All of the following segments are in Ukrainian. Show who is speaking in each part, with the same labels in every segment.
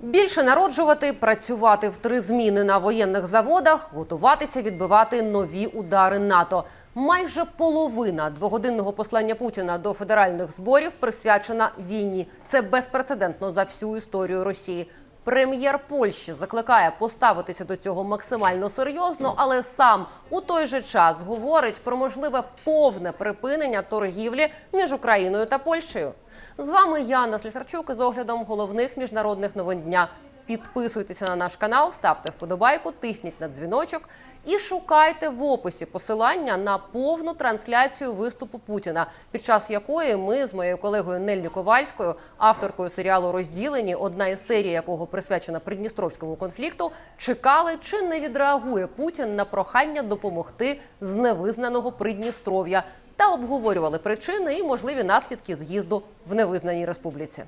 Speaker 1: Більше народжувати, працювати в три зміни на воєнних заводах, готуватися відбивати нові удари НАТО. Майже половина двогодинного послання Путіна до федеральних зборів присвячена війні. Це безпрецедентно за всю історію Росії. Прем'єр Польщі закликає поставитися до цього максимально серйозно, але сам у той же час говорить про можливе повне припинення торгівлі між Україною та Польщею. З вами Яна Слісарчук із оглядом головних міжнародних новин дня. Підписуйтеся на наш канал, ставте вподобайку, тисніть на дзвіночок і шукайте в описі посилання на повну трансляцію виступу Путіна, під час якої ми з моєю колегою Неллі Ковальською, авторкою серіалу Розділені, одна із серій якого присвячена придністровському конфлікту, чекали, чи не відреагує Путін на прохання допомогти з невизнаного Придністров'я та обговорювали причини і можливі наслідки з'їзду в невизнаній республіці.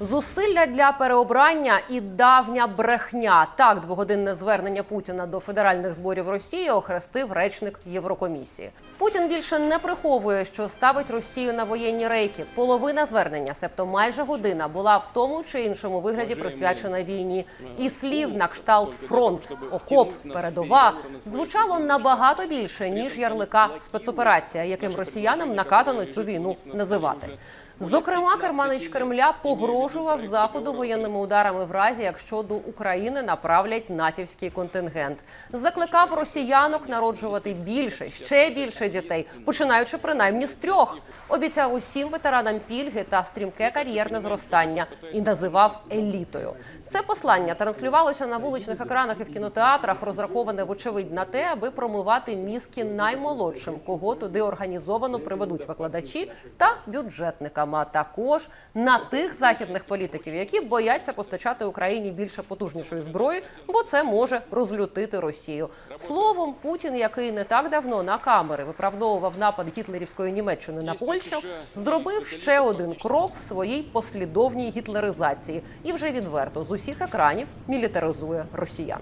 Speaker 1: Зусилля для переобрання і давня брехня. Так, двогодинне звернення Путіна до федеральних зборів Росії охрестив речник Єврокомісії. Путін більше не приховує, що ставить Росію на воєнні рейки. Половина звернення, себто майже година, була в тому чи іншому вигляді присвячена війні. І слів на кшталт фронт, окоп, передова звучало набагато більше ніж ярлика спецоперація, яким росіянам наказано цю війну називати. Зокрема, керманич Кремля погрожував заходу воєнними ударами в разі, якщо до України направлять натівський контингент. Закликав росіянок народжувати більше, ще більше дітей, починаючи принаймні з трьох. Обіцяв усім ветеранам пільги та стрімке кар'єрне зростання і називав елітою. Це послання транслювалося на вуличних екранах і в кінотеатрах, розраховане вочевидь на те, аби промивати мізки наймолодшим, кого туди організовано приведуть викладачі та бюджетникам, а також на тих західних політиків, які бояться постачати Україні більше потужнішої зброї, бо це може розлютити Росію. Словом, Путін, який не так давно на камери виправдовував напад гітлерівської Німеччини на Польщу, зробив ще один крок в своїй послідовній гітлеризації і вже відверто з усіх екранів мілітаризує росіян.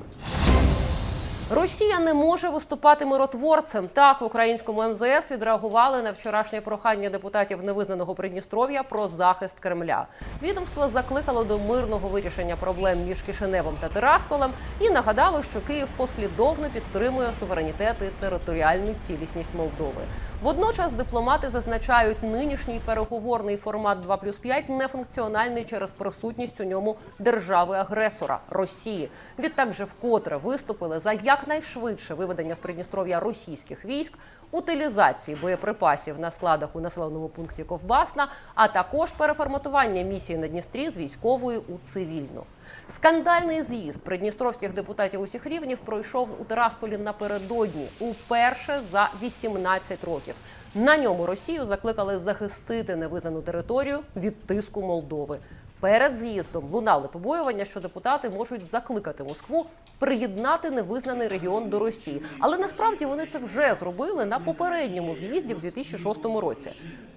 Speaker 1: Росія не може виступати миротворцем. Так в українському МЗС відреагували на вчорашнє прохання депутатів невизнаного Придністров'я про захист Кремля. Відомство закликало до мирного вирішення проблем між Кишиневом та Тирасполем і нагадало, що Київ послідовно підтримує суверенітет і територіальну цілісність Молдови. Водночас дипломати зазначають, нинішній переговорний формат 2 плюс 5 нефункціональний через присутність у ньому держави-агресора Росії. Відтак вже вкотре виступили за якнайшвидше виведення з Придністров'я російських військ, утилізації боєприпасів на складах у населеному пункті Ковбасна, а також переформатування місії на Дністрі з військової у цивільну. Скандальний з'їзд придністровських депутатів усіх рівнів пройшов у Тирасполі напередодні уперше за 18 років. На ньому Росію закликали захистити невизнану територію від тиску Молдови. Перед з'їздом лунали побоювання, що депутати можуть закликати Москву приєднати невизнаний регіон до Росії. Але насправді вони це вже зробили на попередньому з'їзді в 2006 році.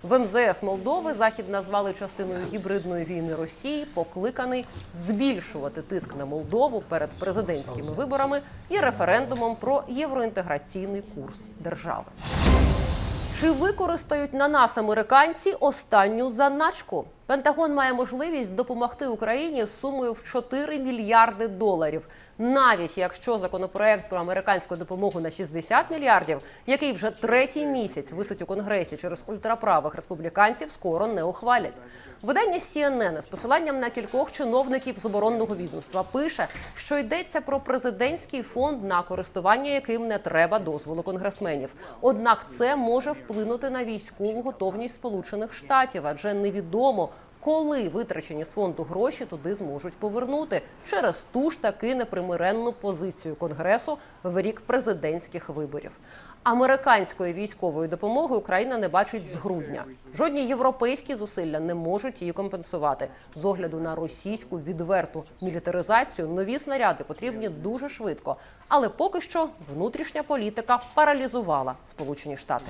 Speaker 1: В МЗС Молдови захід назвали частиною гібридної війни Росії, покликаний збільшувати тиск на Молдову перед президентськими виборами і референдумом про євроінтеграційний курс держави. Чи використають на нас американці останню заначку? Пентагон має можливість допомогти Україні сумою в 4 мільярди доларів. Навіть якщо законопроект про американську допомогу на 60 мільярдів, який вже третій місяць висить у конгресі через ультраправих республіканців, скоро не ухвалять. Видання CNN з посиланням на кількох чиновників з оборонного відомства пише, що йдеться про президентський фонд, на користування яким не треба дозволу конгресменів. Однак це може вплинути на військову готовність Сполучених Штатів, адже невідомо. Коли витрачені з фонду гроші туди зможуть повернути через ту ж таки непримиренну позицію конгресу в рік президентських виборів. Американської військової допомоги Україна не бачить з грудня. Жодні європейські зусилля не можуть її компенсувати. З огляду на російську відверту мілітаризацію нові снаряди потрібні дуже швидко. Але поки що внутрішня політика паралізувала Сполучені Штати.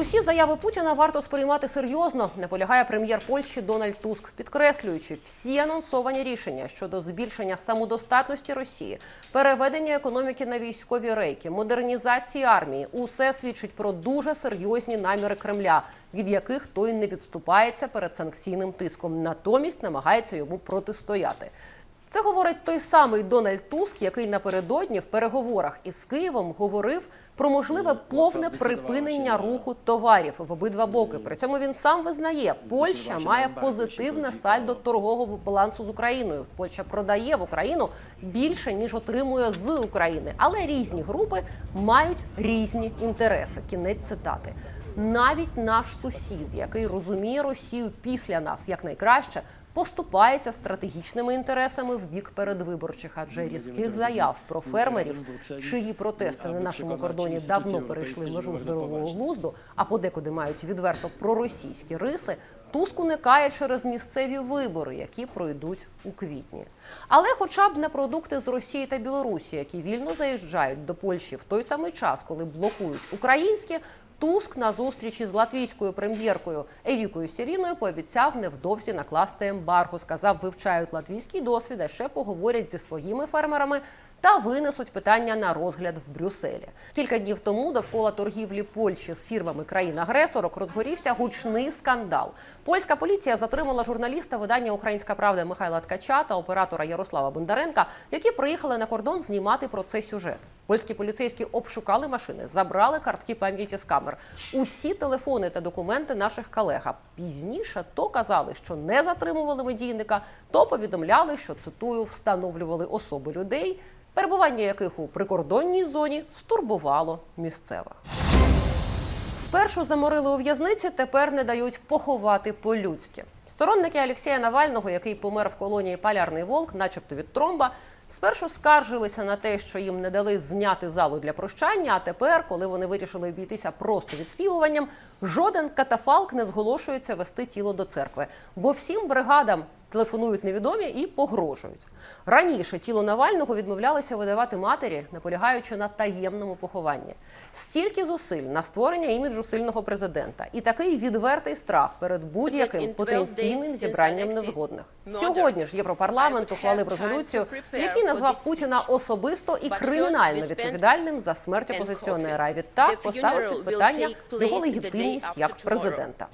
Speaker 1: Усі заяви Путіна варто сприймати серйозно, наполягає прем'єр Польщі Дональд Туск, підкреслюючи всі анонсовані рішення щодо збільшення самодостатності Росії, переведення економіки на військові рейки, модернізації армії. Усе свідчить про дуже серйозні наміри Кремля, від яких той не відступається перед санкційним тиском, натомість намагається йому протистояти. Це говорить той самий Дональд Туск, який напередодні в переговорах із Києвом говорив про можливе повне припинення руху товарів в обидва боки. При цьому він сам визнає, Польща має позитивне сальдо торгового балансу з Україною. Польща продає в Україну більше ніж отримує з України, але різні групи мають різні інтереси. Кінець цитати. Навіть наш сусід, який розуміє Росію після нас як найкраще, поступається стратегічними інтересами в бік передвиборчих, адже різких заяв про фермерів, чиї протести на нашому кордоні давно перейшли межу здорового глузду, а подекуди мають відверто проросійські риси. Туск уникає через місцеві вибори, які пройдуть у квітні. Але, хоча б не продукти з Росії та Білорусі, які вільно заїжджають до Польщі в той самий час, коли блокують українські, Туск на зустрічі з латвійською прем'єркою Евікою Сіріною пообіцяв невдовзі накласти ембарго. Сказав, вивчають латвійський досвід, а ще поговорять зі своїми фермерами та винесуть питання на розгляд в Брюсселі. Кілька днів тому довкола торгівлі Польщі з фірмами країн-агресорок розгорівся гучний скандал. Польська поліція затримала журналіста видання Українська Правда Михайла Ткача та оператора Ярослава Бондаренка, які приїхали на кордон знімати про цей сюжет. Польські поліцейські обшукали машини, забрали картки пам'яті з камер. Усі телефони та документи наших колег. А пізніше то казали, що не затримували медійника, то повідомляли, що цитую, встановлювали особи людей, перебування яких у прикордонній зоні стурбувало місцевих. Спершу заморили у в'язниці, тепер не дають поховати по-людськи. Сторонники Олексія Навального, який помер в колонії Полярний Волк, начебто від тромба, спершу скаржилися на те, що їм не дали зняти залу для прощання. А тепер, коли вони вирішили обійтися просто відспівуванням, жоден катафалк не зголошується вести тіло до церкви, бо всім бригадам телефонують невідомі і погрожують. Раніше тіло Навального відмовлялися видавати матері, наполягаючи на таємному похованні. Стільки зусиль на створення іміджу сильного президента і такий відвертий страх перед будь-яким потенційним зібранням незгодних. Сьогодні ж Європарламент ухвалив резолюцію, в якій назвав Путіна особисто і кримінально відповідальним за смерть опозиціонера. Відтак поставив під питання його легітимність як президента.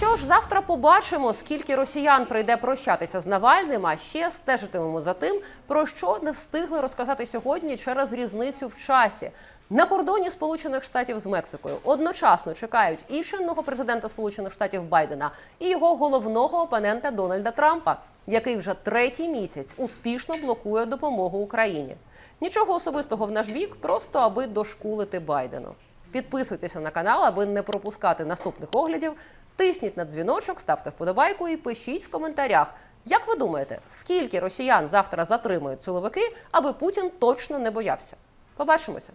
Speaker 1: Що ж, завтра побачимо, скільки росіян прийде прощатися з Навальним, а ще стежитимемо за тим, про що не встигли розказати сьогодні через різницю в часі. На кордоні Сполучених Штатів з Мексикою одночасно чекають і чинного президента Сполучених Штатів Байдена, і його головного опонента Дональда Трампа, який вже третій місяць успішно блокує допомогу Україні. Нічого особистого в наш бік, просто аби дошкулити Байдену. Підписуйтеся на канал, аби не пропускати наступних оглядів. Тисніть на дзвіночок, ставте вподобайку і пишіть в коментарях. Як ви думаєте, скільки росіян завтра затримують силовики, аби Путін точно не боявся? Побачимося.